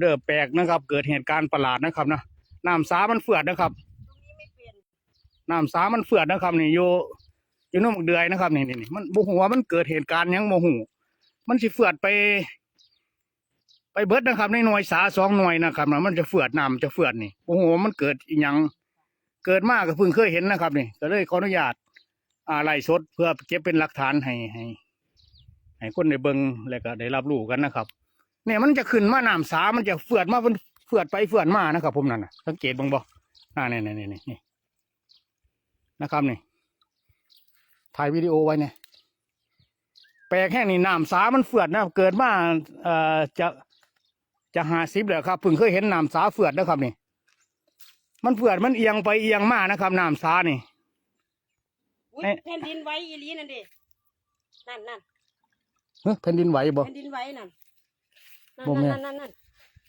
เด้อแปลกนะครับ เกิดเหตุการณ์ประหลาดนะครับนะน้ำสามันเฟือดนะครับตรงนี้ไม่เป็นน้ำสามันเฟือดนะครับนี่อยู่อยู่นุ่มเดือยนะครับนี่นี่นี่มันโมโหว่ามันเกิดเหตุการณ์ยังโมโหมันสิเฟือดไป ไปเบิดนะครับ ในหน่วยสาสองหน่วยนะครับนะมันจะเฟือดน้ำจะเฟือดนี่โมโหว่ามันเกิดอีหยังเกิดมากก็เพิ่งเคยเห็นนะครับนี่ก็เลยขออนุญาตอ่าไล่สดเพื่อเก็บเป็นหลักฐานให้ให้ให้คนได้เบิงแล้วก็ได้รับรู้กันนะครับ เนี่ยมันจะขึ้นมาน้ำสา มันจะเฟือดมาเป็นเฟือดไปเฟือดมานะครับผมนั่นนะสังเกตเบ้างบ่อ่านี่นี่นี่นี่นะครับนี่ถ่ายวิดีโอไว้เนี่ยแปลกแค่นี้น้ำสา มันเฟือดนะ เกิดมาเอ่อจะจะหาสิบแล้วครับเพิ่งเคยเห็นน้ำสาเฟือดนะครับนี่ มันเฟือดมันเอียงไปเอียงมานะครับน้ำสานี่อุ๊ยเอ๊ะแผ่นดินไหวอีหลีนั่นดินั่นนั่นเฮ้ยแผ่นดินไหวบ่แผ่นดินไหวนั่นนั่น บ่แม่นนั่นนั่นนั่น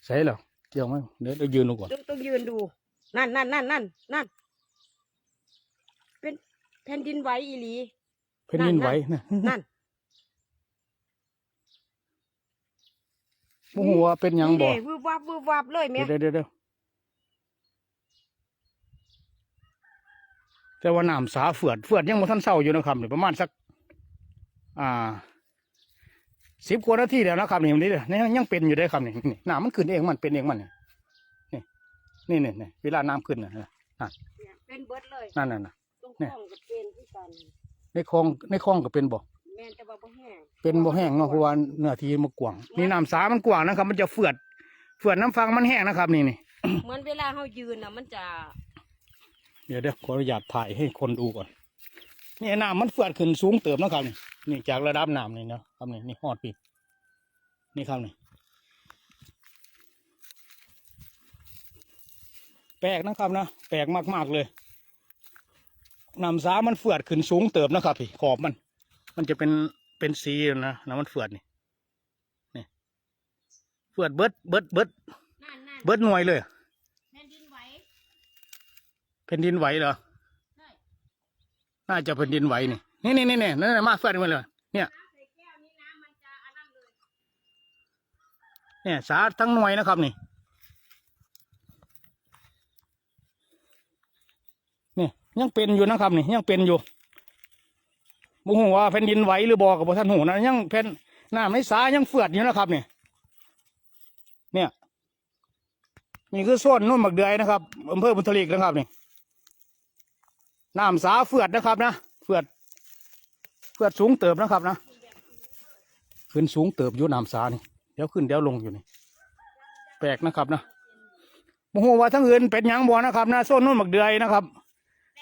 ใช่เหรอเกี่ยวไหมเดี๋ยวเดี๋ยวยืนลงก่อนต้องต้องยืนดู นั่นนั่นนั่นนั่นนั่นเป็นแผ่นดินไหวอีหลีแผ่นดินไหวนะนั่นโมโหว่าเป็นหยังบ่นี่เด้วืบวับวืบวับเลยแม่เดี๋ยวเดี๋ยวเดี๋ยวแต่ว่าน้ำสาเฟือดเฟือดยังบ่ทันเศร้าอยู่นะครับนี่ประมาณสัก อ่า สิบกว่านาทีแล้วนะครับนี่นี่นี่ยังเป็นอยู่ได้อครับนี่นี่น้ำมันขึ้นเองมันเป็นเองมันนี่นี่นี่นี่เวลาน้ำขึ้นนะเนี่ยเป็นเบิดเลยนั่นน่ะนะตรงเนี่ยข้องกับเป็นที่กันในคลองในคลองก็เป็นบ่แม่นแต่ว่าบ่แห้งเป็นบ่แห้งเนาะเพราะว่าเนื้อที่มันกว้างนี่น้ำสามันกว้างนะครับ มันจะเฟือดเฟือดน้ำฟังมันแห้งนะครับ นี่นี่เหมือนเวลาเฮายืนน่ะมันจะ เดี๋ยวเดี๋ยวขออนุญาตถ่ายให้คนดูก่อน นี่น้ำมันเฟื่อขึ้นสูงเติมนะครับนี่นี่จากระดับน้ำนี่เนาะครับนี่นี่ฮอดปีนี่ครับนี่แปลกนะครับนะแปลกมากๆเลยน้ำสามันเฟื่อขึ้นสูงเติมนะครับพี่ขอบมัน มันจะเป็นเป็นสีนะน้ำมันเฟื่อนี่นี่เฟื่อเบิดเบิดเบิดนั่นนั่นเบิดหน่วยเลยแผ่นดินไหวแผ่นดินไหวเหรอใช่ น่าจะแผ่นดินไหวนี่นี่นี่นี่นี่นั่นมาเฟื่อนมาเลย เนี่ยน้ำใส่แก้วนี้น้ำมันจะอันนั้นเลยเนี่ยสาทั้งหน่วยนะครับนี่นี่ยังเป็นอยู่นะครับนี่ยังเป็นอยู่บุหัวาแผ่นดินไหวหรือบอกกับท่านหูนะยังแผ่นน้ำในสายังเฟือดอยู่นะครับนี่เนี่ยนี่คือโซนนุ่นหมักเดือยนะครับอำเภอบุญทลีกนะครับนี่ น้ำสาเฟือดนะครับนะเฟือดเฟือดสูงเติบนะครับนะขึ้นสูงเติบอยู่น้ำสานี่เดี๋ยวขึ้นเดี๋ยวลงอยู่นี่แปลกนะครับนะโมโหว่าทั้งอื่นเป็นยังบ่นะครับนะโซนนู้นหมักเดือยนะครับ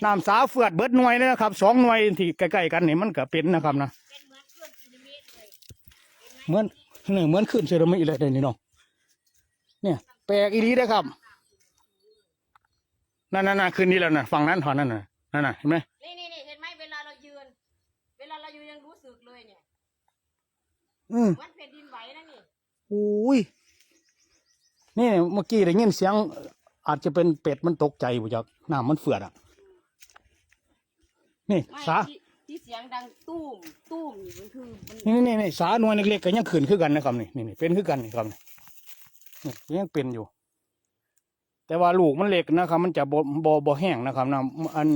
น้ำสาเฟือดเบิดหน่วยเลยนะครับสองหน่วยที่ใกล้ๆกันนี่มันก็เป็นนะครับนะเหมือนเครื่องซีนิเมตรเลยเหมือนเนี่ยเหมือนขึ้นเซรามิกเลยเดี๋ยวนี้เนาะเนี่ย แปลกอีรีได้อครับนั่นนั่นขึ้นนี่แล้วนะฝั่งนั้นถอนนั่นน่ะ นั่นน่ะเห็นไหมนี่นี่นี่เห็นไหมเวลาเรายืน เวลาเรายืนยังรู้สึกเลยเนี่ยอืมมันแผ่นดินไหวนะนี่อุ้ยนี่เมื่อกี้ได้ยินเสียง อาจจะเป็นเป็ดมันตกใจบุจักน้ำมันเฟือดอะ นี่ไม่สาที่ที่เสียงดังตุ้มตุ้มนี่มันคือมันนี่นี่นี่สาหน่วยเล็กๆก็ยังขึ้นคือกันนะครับนี่นี่นี่เป็นคือกันนี่ครับนี่ยังเป็นอยู่ แต่ว่าลูกมันเล็กนะครับ มันจะบ่บ่บ่แห้งนะครับนะอัน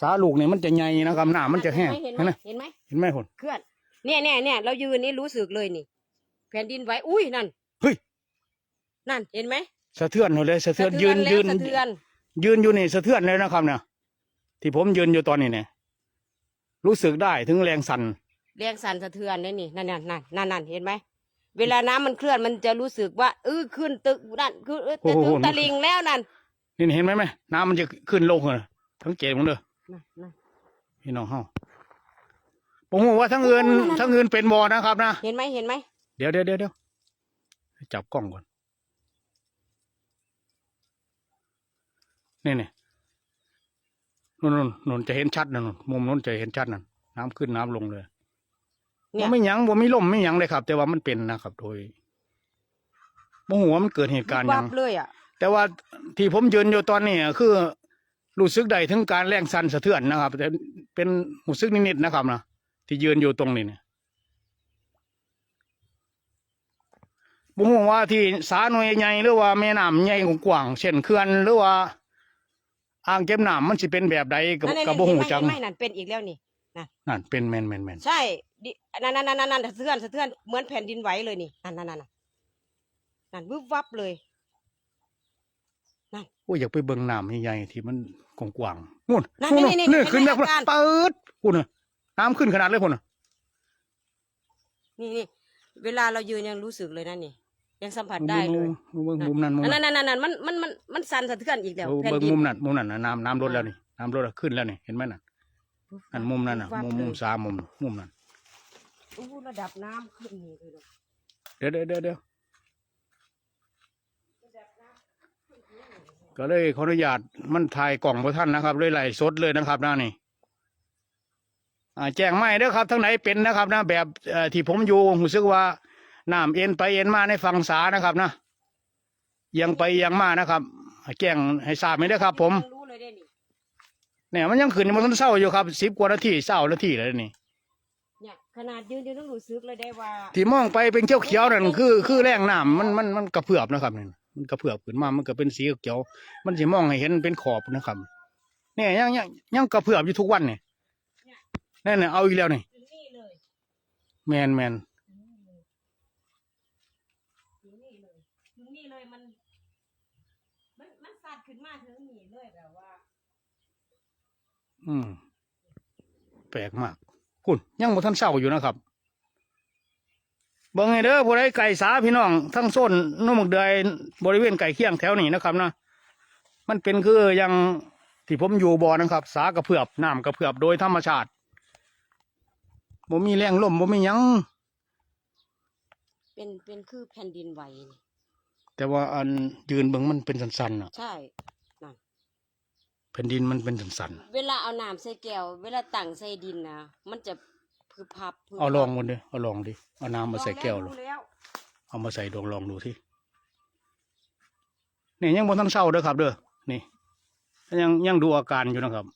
สาลูกนี่มันจะใหญ่นะครับหน้ามันจะแห้งเห็นเห็นไหไหมมเห็นไหมเห็นไหมคนเคลื่อนเนี่ยเนี่ยเนี่ยเรายืนนี่รู้สึกเลยนี่ แผ่นดินไหวอุ้ยนั่นเฮ้ยนั่นเห็นไหมสะเทือนเลยสะเทือนยืนสะยืเทือนแล้วสะเทือนยืนอยู่นี่สะเทือนเลยนะครับเนี่ยที่ผมยืนอยู่ตอนนี้เนี่ยรู้สึกได้ถึงแรงสั่นแรงสั่นสะเทือนเลยนี่นั่นนั่นนั่นนั่นนั่นเห็นไหม เวลาน้ำมันเคลื่อนมันจะรู้สึกว่าเออขึ้นตึกนั่นคือเออจะถึงตะลิงแล้วนั่นนี่เห็นไหมไหมน้ำมันจะขึ้นลงเลยทั้งเกตมันเลยนั่นนั่นพี่น้องเฮาผมบอกว่าทั้งอื่นโอ้นั่นทั้งอื่นเป็นบ่อนะครับนะเห็นไหมเห็นไหมเดี๋ยวเดี๋ยวเดี๋ยวเดี๋ยวจับกล้องก่อนนี่นี่นู่นนู่นนู่นจะเห็นชัดนะนู่นมุมนู้นจะเห็นชัดนั่นน้ำขึ้นน้ำลงเลย เนี่ยบ่ไม่หยังบ่มีลมไม่หยังเลยครับ แต่ว่ามันเป็นนะครับ โดยบ่หัวามันเกิดเหตุการณ์หวัยัง บเลยอะ แต่ว่าที่ผมยืนอยู่ตอนนี้อะคือรู้สึกได้ถึงการแรงสั่นสะเทือนนะครับ แต่เป็นรู้สึกนิดๆนะครับนะที่ยืนอยู่ตรงนี้เนี่ยโมบ่ฮู้ว่าที่สาหน่วยใหญ่หรือว่าแม่น้ำใหญ่กว้างๆเช่นเขื่อนหรือว่าอ่างเก็บน้ำมันสิเป็นแบบใดก็นั่นก็บ่ฮู้จักเห็นไหมเห็นไหมนั่นเป็นอีกแล้วนี่นั่นเป็นแม่นแม่นแม่นใช่ ดินั่นนั่นนั่นนั่นสะเทือนสะเทือนเหมือนแผ่นดินไหวเลยนี่นั่นนั่นนั่นนั่นนั่นวึบวับเลยโอ้ยอยากไปเบิ่งน้ำใหญ่ๆที่มันกว้างๆนู่นนั่นนู่นี่นี่นี่นี่ขึ้นแบบเห็นไหมอาการเปิดคุณน่ะน้ำขึ้นขนาดเลยพุ่นน่ะนี่นี่เวลาเรายืนยังรู้สึกเลยนะนี่ ยังสัมผัสได้เลยเบิ่งมุมนั้นมุมนั่นนั้นนั่นนั่นนั่นมันมันมันมันสั่นสะเทือนอีกแล้วเออแผ่นเบิ่งดินมุมนั้นมุมนั้นน่ะน้ำน้ำลดแล้วนี่น้ำลดแล้วขึ้นแล้วนี่เห็นไหมน่ะนั่นมุมนั้นน่ะวับมุมเลยมุมสามมุมมุมนั้น อู้ระดับน้ำขึ้นนี่เลยเนอะเดี๋ยวเดี๋ยวเดี๋ยวเดี๋ยวก็เลยขออนุญาตมันถ่ายกล่องพระท่านนะครับเลยไหลฟ์สดเลยนะครับหน้านี่อ่าแจ้งไม่เด้อครับทั้งไหนเป็นนะครับนะแบบเอ่อที่ผมอยู่รู้สึกว่าน้ำเอ็นไปเอ็นมาในฝั่งสานะครับนะเอียังไปเอียังมานะครับแจ้งให้ทราบไหมเด้อครับ ผมยังรู้เลยได้นี่เนี่ยมันยังขึ้นมันต้นเศร้าอยู่ครับสิบกว่านาทีเศร้านาทีเลยนี่เนี่ย ขนาดยืนยังต้องรู้สึกเลยได้ว่าที่มองไปเป็นเขียวเขียวๆนั่นคือคือแรงน้ำมันมันมันกระเพื่อมนะครับนี่มันกระเพื่อมขึ้นมามันก็เป็นสีเขียวๆมันสิมองให้เห็นเป็นขอบนะครับเนี่ยยังยังยังกระเพื่อมอยู่ทุกวันนี่นั่นน่ะเอาอีกแล้วนี่ถึงนี่เลยแมนแมนถึงนี่เลยถึงนี่เลยถึงนี่เลยมันมันมันสัดขึ้นมาถึงนี่เลยแบบว่า อืมแปลกมาก คุณยังบ่ทันเศร้าอยู่นะครับเบิ่งให้เด้อผู้ใดไก่สาพี่น้อง ทั้งโซนนุ่มหมึกเดยบริเวณไก่เคียงแถวนี้นะครับนะมันเป็นคือยังที่ผมอยู่บ่อนะครับ สากระเพือบน้ำกระเพือบโดยธรรมชาติบ่มีแรงลมบ่มีหยัง เป็นเป็นคือแผ่นดินไหวนี่แต่ว่าอันยืนเบิ่งมันเป็นสันๆน่ะ ใช่ แผ่นดินมันเป็นสันเวลาเอาน้ำใส่แก้ว เวลาตั้งใส่ดินนะมันจะพึบพับพึบๆเอาลองมันดิเอาลองดิเอาน้ำมาใส่แก้วลเลองยแล้วเอามาใส่ดวงลองดูที่นี่ยังบนทันเศร้าเด้อครับ เด้อนี่ยังยังดูอาการอยู่นะครับ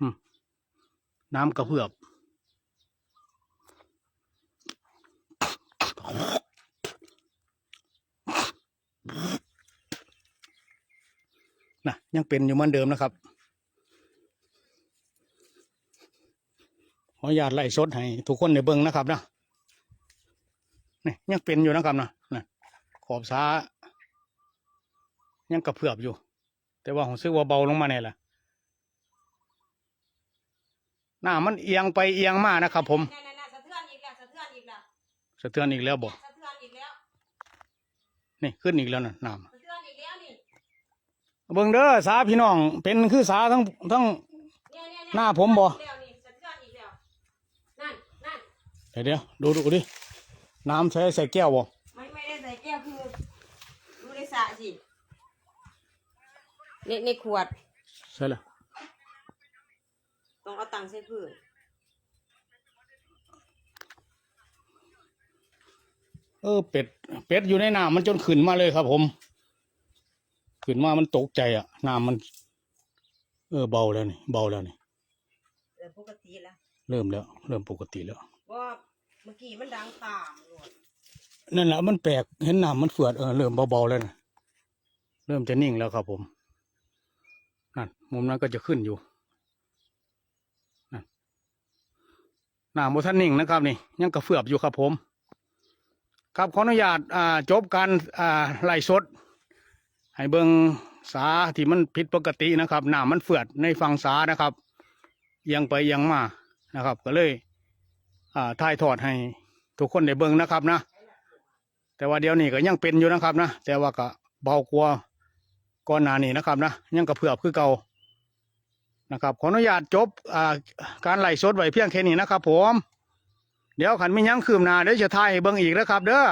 อืมน้ำกระเพื่อบ นะยังเป็นอยู่เหมือนเดิมนะครับขออนุญาตไล่สดให้ทุกคนได้เบิ่งนะครับนะนี่ยังเป็นอยู่นะครับนะนะขอบซ้า ยังกระเพื่อบอยู่ แต่ว่าผมซื้อว่าเบาลงมาเนี่ยแหละหน้ามันเอียงไปเอียงมานะครับ ผมนั่นๆๆสะเทือนอีกแล้วสะเทือนอีกแล้วสะเทือนอีกแล้วบอกสะเทือนอีกแล้วนี่ขึ้นอีกแล้วนะน้สะเทือนอีกแล้วนี่ำ เบิ่งเด้อสาพี่น้อง เป็นคือสาทั้งทั้งเนี่ยเนี่ยหน้าผมบ่สะเทือนอีกแล้วนี่สะเทือนอีกแล้วนั่นนั่นเดี๋ยวเดี๋ยวดูดูดิน้ำใช้ใส่แก้วบ่ไม่ไม่ได้ใส่แก้วคือดูในสระสิในในขวด ใช่แล้วต้องเอาตังค์ใส่พื้นเออเป็ดเป็ดอยู่ในน้ำมันจนขึ้นมาเลยครับผม ขึ้นมามันตกใจอะน้ำมัน เออเบาแล้วนี่เบาแล้วนี่เออปกติแล้วเริ่มแล้ว เริ่มปกติแล้วว่าเมื่อกี้มันดังตามโลดนั่นแหละมันแปลกเห็นน้ำมันเฟือดเออเริ่มเบาๆแล้วนะเริ่มจะนิ่งแล้วครับผมนั่นมุมนั้นก็จะขึ้นอยู่นั่นน้ำบท่านนิ่งนะครับ นี่ ยังกระเฟือบอยู่ครับผม ครับขออนุญาตอ่าจบการอ่าไล่สด ให้เบิงสาที่มันผิดปกตินะครับหน้ำมันเฟือดในฝั่งสานะครับยังไปยังมานะครับ ก็เลยอ่าถ่ายทอดให้ทุกคนได้เบิ่งนะครับนะ แต่ว่าเดี๋ยวนี้ก็ยังเป็นอยู่นะครับนะ แต่ว่าก็เบากว่าก่อนหน้านี้นะครับนะยังกระเพื่อบคือเก่านะครับขออนุญาตจบอ่าการไล่สดไว้เพียงแค่นี้นะครับผม เดี๋ยวขันไม่ยั้งคืมนาเดี๋ยวจะถ่ายเบิ่งอีกนะครับ เด้อ